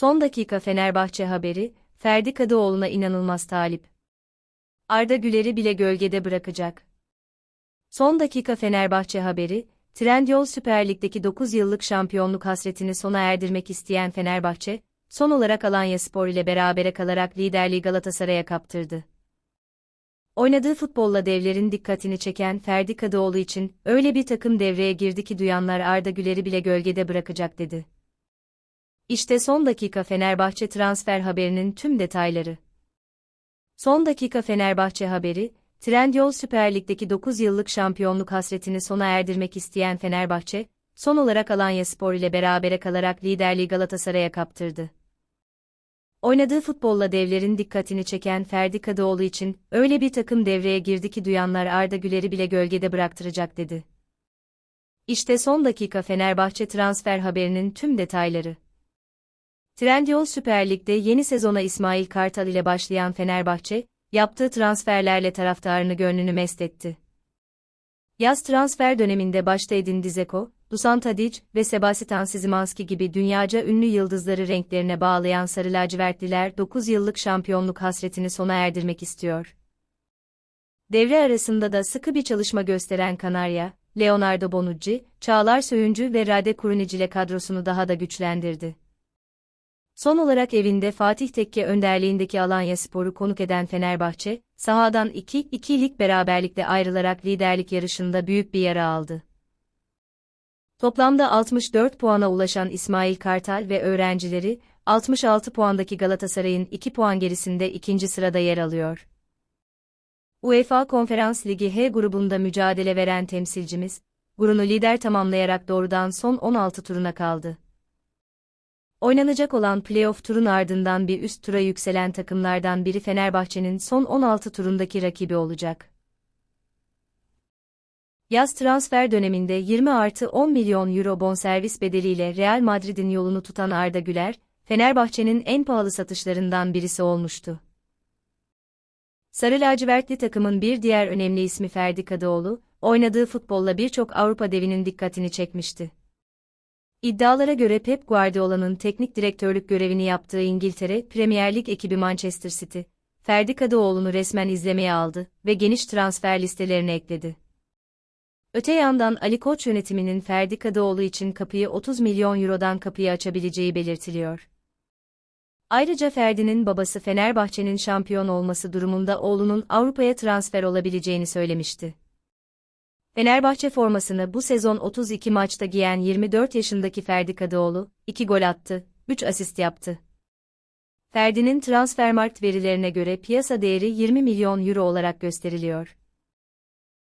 Son dakika Fenerbahçe haberi, Ferdi Kadıoğlu'na inanılmaz talip. Arda Güler'i bile gölgede bırakacak. Son dakika Fenerbahçe haberi, Trendyol Süper Lig'deki 9 yıllık şampiyonluk hasretini sona erdirmek isteyen Fenerbahçe, son olarak Alanya Spor ile berabere kalarak liderliği Galatasaray'a kaptırdı. Oynadığı futbolla devlerin dikkatini çeken Ferdi Kadıoğlu için öyle bir takım devreye girdi ki duyanlar Arda Güler'i bile gölgede bırakacak dedi. İşte son dakika Fenerbahçe transfer haberinin tüm detayları. Son dakika Fenerbahçe haberi, Trendyol Süper Lig'deki 9 yıllık şampiyonluk hasretini sona erdirmek isteyen Fenerbahçe, son olarak Alanya Spor ile berabere kalarak liderliği Galatasaray'a kaptırdı. Oynadığı futbolla devlerin dikkatini çeken Ferdi Kadıoğlu için öyle bir takım devreye girdi ki duyanlar Arda Güler'i bile gölgede bıraktıracak dedi. İşte son dakika Fenerbahçe transfer haberinin tüm detayları. Trendyol Süper Lig'de yeni sezona İsmail Kartal ile başlayan Fenerbahçe, yaptığı transferlerle taraftarını gönlünü mest etti. Yaz transfer döneminde başta Edin Dzeko, Dusan Tadic ve Sebastian Szymanski gibi dünyaca ünlü yıldızları renklerine bağlayan Sarı Lacivertliler 9 yıllık şampiyonluk hasretini sona erdirmek istiyor. Devre arasında da sıkı bir çalışma gösteren Kanarya, Leonardo Bonucci, Çağlar Söyüncü ve Rade Kurunic ile kadrosunu daha da güçlendirdi. Son olarak evinde Fatih Tekke önderliğindeki Alanya Spor'u konuk eden Fenerbahçe, sahadan 2-2'lik beraberlikle ayrılarak liderlik yarışında büyük bir yara aldı. Toplamda 64 puana ulaşan İsmail Kartal ve öğrencileri, 66 puandaki Galatasaray'ın 2 puan gerisinde ikinci sırada yer alıyor. UEFA Konferans Ligi H grubunda mücadele veren temsilcimiz, grubunu lider tamamlayarak doğrudan son 16 turuna kaldı. Oynanacak olan playoff turun ardından bir üst tura yükselen takımlardan biri Fenerbahçe'nin son 16 turundaki rakibi olacak. Yaz transfer döneminde 20 artı 10 milyon euro bonservis bedeliyle Real Madrid'in yolunu tutan Arda Güler, Fenerbahçe'nin en pahalı satışlarından birisi olmuştu. Sarı lacivertli takımın bir diğer önemli ismi Ferdi Kadıoğlu, oynadığı futbolla birçok Avrupa devinin dikkatini çekmişti. İddialara göre Pep Guardiola'nın teknik direktörlük görevini yaptığı İngiltere Premier Lig ekibi Manchester City, Ferdi Kadıoğlu'nu resmen izlemeye aldı ve geniş transfer listelerine ekledi. Öte yandan Ali Koç yönetiminin Ferdi Kadıoğlu için kapıyı 30 milyon eurodan kapıyı açabileceği belirtiliyor. Ayrıca Ferdi'nin babası Fenerbahçe'nin şampiyon olması durumunda oğlunun Avrupa'ya transfer olabileceğini söylemişti. Fenerbahçe formasını bu sezon 32 maçta giyen 24 yaşındaki Ferdi Kadıoğlu, 2 gol attı, 3 asist yaptı. Ferdi'nin Transfermarkt verilerine göre piyasa değeri 20 milyon euro olarak gösteriliyor.